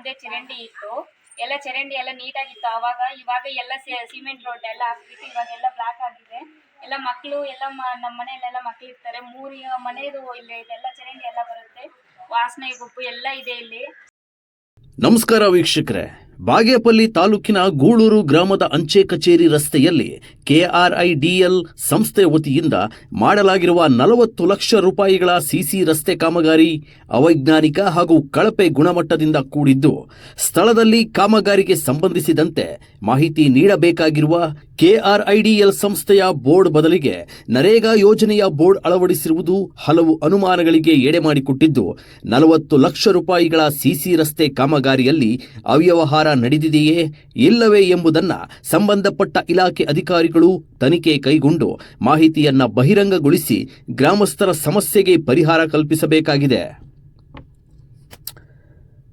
ಮುಂದೆ ಚರಂಡಿ ಇತ್ತು. ಎಲ್ಲ ಚರಂಡಿ ಎಲ್ಲ ನೀಟಾಗಿತ್ತು. ಆವಾಗ, ಇವಾಗ ಎಲ್ಲ ಸಿಮೆಂಟ್ ರೋಡ್ ಎಲ್ಲ ಹಾಕ್ಬಿಟ್ಟು ಇವಾಗೆಲ್ಲ ಬ್ಲಾಕ್ ಆಗಿದೆ. ಎಲ್ಲ ಮಕ್ಕಳು ಎಲ್ಲ ನಮ್ಮ ಮನೆಯಲ್ಲೆಲ್ಲ ಮಕ್ಕಳು ಇರ್ತಾರೆ. ಮೂರು ಮನೆಯದು ಇಲ್ಲಿ ಇದೆಲ್ಲ ಚರಂಡಿ ಎಲ್ಲ ಬರುತ್ತೆ. ವಾಸನೆ ಗುಪ್ಪು ಎಲ್ಲ ಇದೆ ಇಲ್ಲಿ. ನಮಸ್ಕಾರ ವೀಕ್ಷಕರೇ. ಬಾಗೇಪಲ್ಲಿ ತಾಲೂಕಿನ ಗೂಳೂರು ಗ್ರಾಮದ ಅಂಚೆ ಕಚೇರಿ ರಸ್ತೆಯಲ್ಲಿ ಕೆಆರ್ಐಡಿಎಲ್ ಸಂಸ್ಥೆ ವತಿಯಿಂದ ಮಾಡಲಾಗಿರುವ ನಲವತ್ತು ಲಕ್ಷ ರೂಪಾಯಿಗಳ ಸಿಸಿ ರಸ್ತೆ ಕಾಮಗಾರಿ ಅವೈಜ್ಞಾನಿಕ ಹಾಗೂ ಕಳಪೆ ಗುಣಮಟ್ಟದಿಂದ ಕೂಡಿದ್ದು, ಸ್ಥಳದಲ್ಲಿ ಕಾಮಗಾರಿಗೆ ಸಂಬಂಧಿಸಿದಂತೆ ಮಾಹಿತಿ ನೀಡಬೇಕಾಗಿರುವ ಕೆಆರ್ಐಡಿಎಲ್ ಸಂಸ್ಥೆಯ ಬೋರ್ಡ್ ಬದಲಿಗೆ ನರೇಗಾ ಯೋಜನೆಯ ಬೋರ್ಡ್ ಅಳವಡಿಸಿರುವುದು ಹಲವು ಅನುಮಾನಗಳಿಗೆ ಎಡೆ ಮಾಡಿಕೊಟ್ಟಿದ್ದು ನಲವತ್ತು ಲಕ್ಷ ರೂಪಾಯಿಗಳ ಸಿಸಿ ರಸ್ತೆ ಕಾಮಗಾರಿಯಲ್ಲಿ ಅವ್ಯವಹಾರ ನಡೆದಿದೆಯೇ ಇಲ್ಲವೇ ಎಂಬುದನ್ನು ಸಂಬಂಧಪಟ್ಟ ಇಲಾಖೆ ಅಧಿಕಾರಿಗಳು ತನಿಖೆ ಕೈಗೊಂಡು ಮಾಹಿತಿಯನ್ನು ಬಹಿರಂಗಗೊಳಿಸಿ ಗ್ರಾಮಸ್ಥರ ಸಮಸ್ಯೆಗೆ ಪರಿಹಾರ ಕಲ್ಪಿಸಬೇಕಾಗಿದೆ.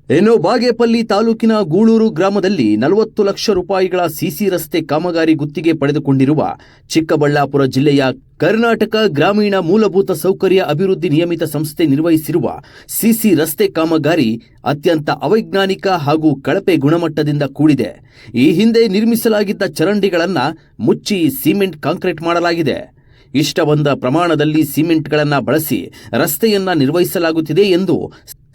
ಇನ್ನು ಬಾಗೇಪಲ್ಲಿ ತಾಲೂಕಿನ ಗೂಳೂರು ಗ್ರಾಮದಲ್ಲಿ ನಲವತ್ತು ಲಕ್ಷ ರೂಪಾಯಿಗಳ ಸಿಸಿ ರಸ್ತೆ ಕಾಮಗಾರಿ ಗುತ್ತಿಗೆ ಪಡೆದುಕೊಂಡಿರುವ ಚಿಕ್ಕಬಳ್ಳಾಪುರ ಜಿಲ್ಲೆಯ ಕರ್ನಾಟಕ ಗ್ರಾಮೀಣ ಮೂಲಭೂತ ಸೌಕರ್ಯ ಅಭಿವೃದ್ಧಿ ನಿಯಮಿತ ಸಂಸ್ಥೆ ನಿರ್ವಹಿಸಿರುವ ಸಿಸಿ ರಸ್ತೆ ಕಾಮಗಾರಿ ಅತ್ಯಂತ ಅವೈಜ್ಞಾನಿಕ ಹಾಗೂ ಕಳಪೆ ಗುಣಮಟ್ಟದಿಂದ ಕೂಡಿದೆ. ಈ ಹಿಂದೆ ನಿರ್ಮಿಸಲಾಗಿದ್ದ ಚರಂಡಿಗಳನ್ನು ಮುಚ್ಚಿ ಸಿಮೆಂಟ್, ಕಾಂಕ್ರೀಟ್ ಮಾಡಲಾಗಿದೆ. ಇಷ್ಟ ಬಂದ ಪ್ರಮಾಣದಲ್ಲಿ ಸಿಮೆಂಟ್ಗಳನ್ನು ಬಳಸಿ ರಸ್ತೆಯನ್ನ ನಿರ್ವಹಿಸಲಾಗುತ್ತಿದೆ ಎಂದು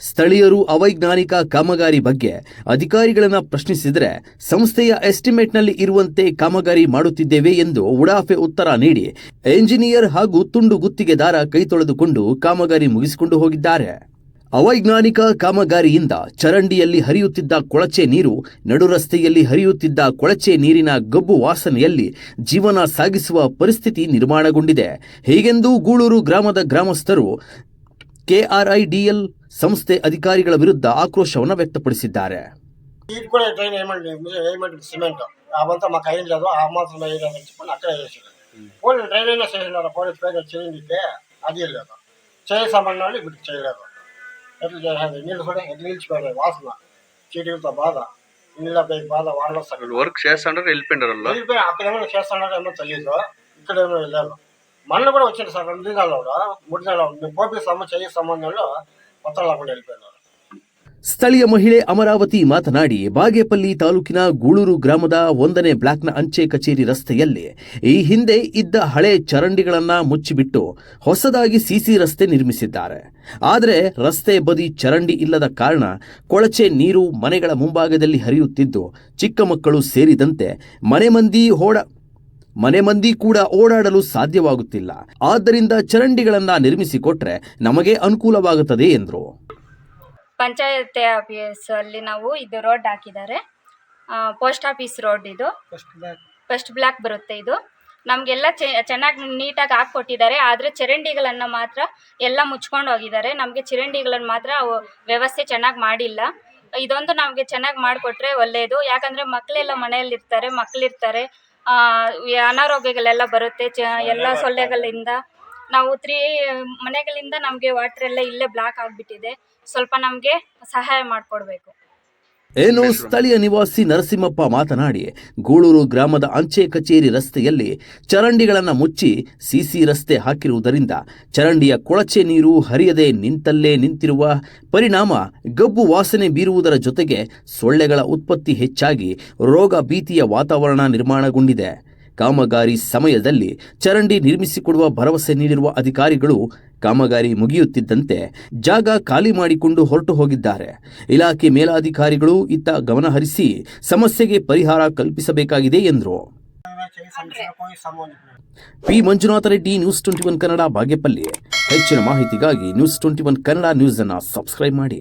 ಸ್ಥಳೀಯರು ಅವೈಜ್ಞಾನಿಕ ಕಾಮಗಾರಿ ಬಗ್ಗೆ ಅಧಿಕಾರಿಗಳನ್ನು ಪ್ರಶ್ನಿಸಿದರೆ ಸಂಸ್ಥೆಯ ಎಸ್ಟಿಮೇಟ್ನಲ್ಲಿ ಇರುವಂತೆ ಕಾಮಗಾರಿ ಮಾಡುತ್ತಿದ್ದೇವೆ ಎಂದು ಉಡಾಫೆ ಉತ್ತರ ನೀಡಿ ಎಂಜಿನಿಯರ್ ಹಾಗೂ ತುಂಡು ಗುತ್ತಿಗೆದಾರ ಕೈ ತೊಳೆದುಕೊಂಡು ಕಾಮಗಾರಿ ಮುಗಿಸಿಕೊಂಡು ಹೋಗಿದ್ದಾರೆ. ಅವೈಜ್ಞಾನಿಕ ಕಾಮಗಾರಿಯಿಂದ ಚರಂಡಿಯಲ್ಲಿ ಹರಿಯುತ್ತಿದ್ದ ಕೊಳಚೆ ನೀರು, ನಡುರಸ್ತೆಯಲ್ಲಿ ಹರಿಯುತ್ತಿದ್ದ ಕೊಳಚೆ ನೀರಿನ ಗಬ್ಬು ವಾಸನೆಯಲ್ಲಿ ಜೀವನ ಸಾಗಿಸುವ ಪರಿಸ್ಥಿತಿ ನಿರ್ಮಾಣಗೊಂಡಿದೆ. ಹೀಗೆಂದು ಗೂಳೂರು ಗ್ರಾಮದ ಗ್ರಾಮಸ್ಥರು ಕೆಆರ್‌ಐಡಿಎಲ್ ಸಂಸ್ಥೆ ಅಧಿಕಾರಿಗಳ ವಿರುದ್ಧ ಆಕ್ರೋಶವನ್ನು ವ್ಯಕ್ತಪಡಿಸಿದ್ದಾರೆ. ನೀರ ಕೋಳ ರೈನ್ ಏಮಡ್ ನೀರ ಏಮಡ್ ಸಿಮೆಂಟ್ ಆವಂತ ಮಾತ್ರ ಕೈಯಲ್ಲದ ಆ ಮಾತ್ರ ಇದೆ ಅಂತ ಮೇಲೆ ವಾಸನ. ಸಿಟಿವತಾ ಬಾದಾ. ಇಲ್ಲಿ ಈ ಬಾಲ ವಾರ್ಡರ್ಸ್ ಅವರು ವರ್ಕ್ చేಸಂದರು ಇಲ್ಲಿ ಬಂದರಲ್ಲ. ಇಲ್ಲಿ ಬರೆ ಆತನೆ ಕೆಲಸ ಮಾಡ್ಸಂದರು ಅಂತ మొన్న కూడా వచ్చింది సార్ రెండు దినాలు కూడా మూడు దినాలు మేము పోపిస్తాము చేయిస్తాము అన్నాడు మొత్తం లేకుండా వెళ్ళిపోయినారు ಸ್ಥಳೀಯ ಮಹಿಳೆ ಅಮರಾವತಿ ಮಾತನಾಡಿ ಬಾಗೇಪಲ್ಲಿ ತಾಲೂಕಿನ ಗೂಳೂರು ಗ್ರಾಮದ ಒಂದನೇ ಬ್ಲಾಕ್ನ ಅಂಚೆ ಕಚೇರಿ ರಸ್ತೆಯಲ್ಲಿ ಈ ಹಿಂದೆ ಇದ್ದ ಹಳೆ ಚರಂಡಿಗಳನ್ನ ಮುಚ್ಚಿಬಿಟ್ಟು ಹೊಸದಾಗಿ ಸಿಸಿ ರಸ್ತೆ ನಿರ್ಮಿಸಿದ್ದಾರೆ ಆದರೆ ರಸ್ತೆ ಬದಿ ಚರಂಡಿ ಇಲ್ಲದ ಕಾರಣ ಕೊಳಚೆ ನೀರು ಮನೆಗಳ ಮುಂಭಾಗದಲ್ಲಿ ಹರಿಯುತ್ತಿದ್ದು ಚಿಕ್ಕ ಮಕ್ಕಳು ಸೇರಿದಂತೆ ಮನೆ ಮಂದಿ ಓಡ ಮನೆ ಮಂದಿ ಕೂಡ ಓಡಾಡಲು ಸಾಧ್ಯವಾಗುತ್ತಿಲ್ಲ. ಆದ್ದರಿಂದ ಚರಂಡಿಗಳನ್ನ ನಿರ್ಮಿಸಿಕೊಟ್ರೆ ನಮಗೆ ಅನುಕೂಲವಾಗುತ್ತದೆ ಎಂದರು. ಪಂಚಾಯತ್ ಆಫೀಸ್ ಅಲ್ಲಿ ನಾವು ಇದು ರೋಡ್ ಹಾಕಿದ್ದಾರೆ. ಪೋಸ್ಟ್ ಆಫೀಸ್ ರೋಡ್ ಇದು. ಫಸ್ಟ್ ಬ್ಲಾಕ್ ಬರುತ್ತೆ ಇದು. ನಮಗೆಲ್ಲ ಚೆನ್ನಾಗಿ ನೀಟಾಗಿ ಹಾಕ್ಕೊಟ್ಟಿದ್ದಾರೆ ಆದರೆ ಚರಂಡಿಗಳನ್ನು ಮಾತ್ರ ಎಲ್ಲ ಮುಚ್ಕೊಂಡು ಹೋಗಿದ್ದಾರೆ. ನಮಗೆ ಚರಂಡಿಗಳನ್ನು ಮಾತ್ರ ವ್ಯವಸ್ಥೆ ಚೆನ್ನಾಗಿ ಮಾಡಿಲ್ಲ. ಇದೊಂದು ನಮಗೆ ಚೆನ್ನಾಗಿ ಮಾಡಿಕೊಟ್ರೆ ಒಳ್ಳೆಯದು ಯಾಕಂದರೆ ಮಕ್ಕಳೆಲ್ಲ ಮನೆಯಲ್ಲಿರ್ತಾರೆ ಮಕ್ಕಳಿರ್ತಾರೆ ಅನಾರೋಗ್ಯಗಳೆಲ್ಲ ಬರುತ್ತೆ ಚ ಎಲ್ಲ ಸೊಳ್ಳೆಗಳಿಂದ. ನಾವು ತ್ರೀ ಮನೆಗಳಿಂದ ನಮಗೆ ವಾಟರ್ ಎಲ್ಲ ಇಲ್ಲೇ ಬ್ಲಾಕ್ ಆಗಿಬಿಟ್ಟಿದೆ. ಸ್ವಲ್ಪ ನಮಗೆ ಸಹಾಯ ಮಾಡಿಕೊಡ್ಬೇಕು. ಏನು ಸ್ಥಳೀಯ ನಿವಾಸಿ ನರಸಿಂಹಪ್ಪ ಮಾತನಾಡಿ ಗೂಳೂರು ಗ್ರಾಮದ ಅಂಚೆ ಕಚೇರಿ ರಸ್ತೆಯಲ್ಲಿ ಚರಂಡಿಗಳನ್ನು ಮುಚ್ಚಿ ಸಿಸಿ ರಸ್ತೆ ಹಾಕಿರುವುದರಿಂದ ಚರಂಡಿಯ ಕೊಳಚೆ ನೀರು ಹರಿಯದೆ ನಿಂತಲ್ಲೇ ನಿಂತಿರುವ ಪರಿಣಾಮ ಗಬ್ಬು ವಾಸನೆ ಬೀರುವುದರ ಜೊತೆಗೆ ಸೊಳ್ಳೆಗಳ ಉತ್ಪತ್ತಿ ಹೆಚ್ಚಾಗಿ ರೋಗ ಭೀತಿಯ ವಾತಾವರಣ ನಿರ್ಮಾಣಗೊಂಡಿದೆ. ಕಾಮಗಾರಿ ಸಮಯದಲ್ಲಿ ಚರಂಡಿ ನಿರ್ಮಿಸಿಕೊಡುವ ಭರವಸೆ ನೀಡಿರುವ ಅಧಿಕಾರಿಗಳು ಕಾಮಗಾರಿ ಮುಗಿಯುತ್ತಿದ್ದಂತೆ ಜಾಗ ಖಾಲಿ ಮಾಡಿಕೊಂಡು ಹೊರಟು ಹೋಗಿದ್ದಾರೆ. ಇಲಾಖೆ ಮೇಲಾಧಿಕಾರಿಗಳು ಇತ್ತ ಗಮನಹರಿಸಿ ಸಮಸ್ಯೆಗೆ ಪರಿಹಾರ ಕಲ್ಪಿಸಬೇಕಾಗಿದೆ ಎಂದರು. P Manjunatha Reddy, news twenty one Kannada, Bagepalli. ಹೆಚ್ಚಿನ ಮಾಹಿತಿಗಾಗಿ news twenty one Kannada news ಅನ್ನು ಸಬ್ಸ್ಕ್ರೈಬ್ ಮಾಡಿ.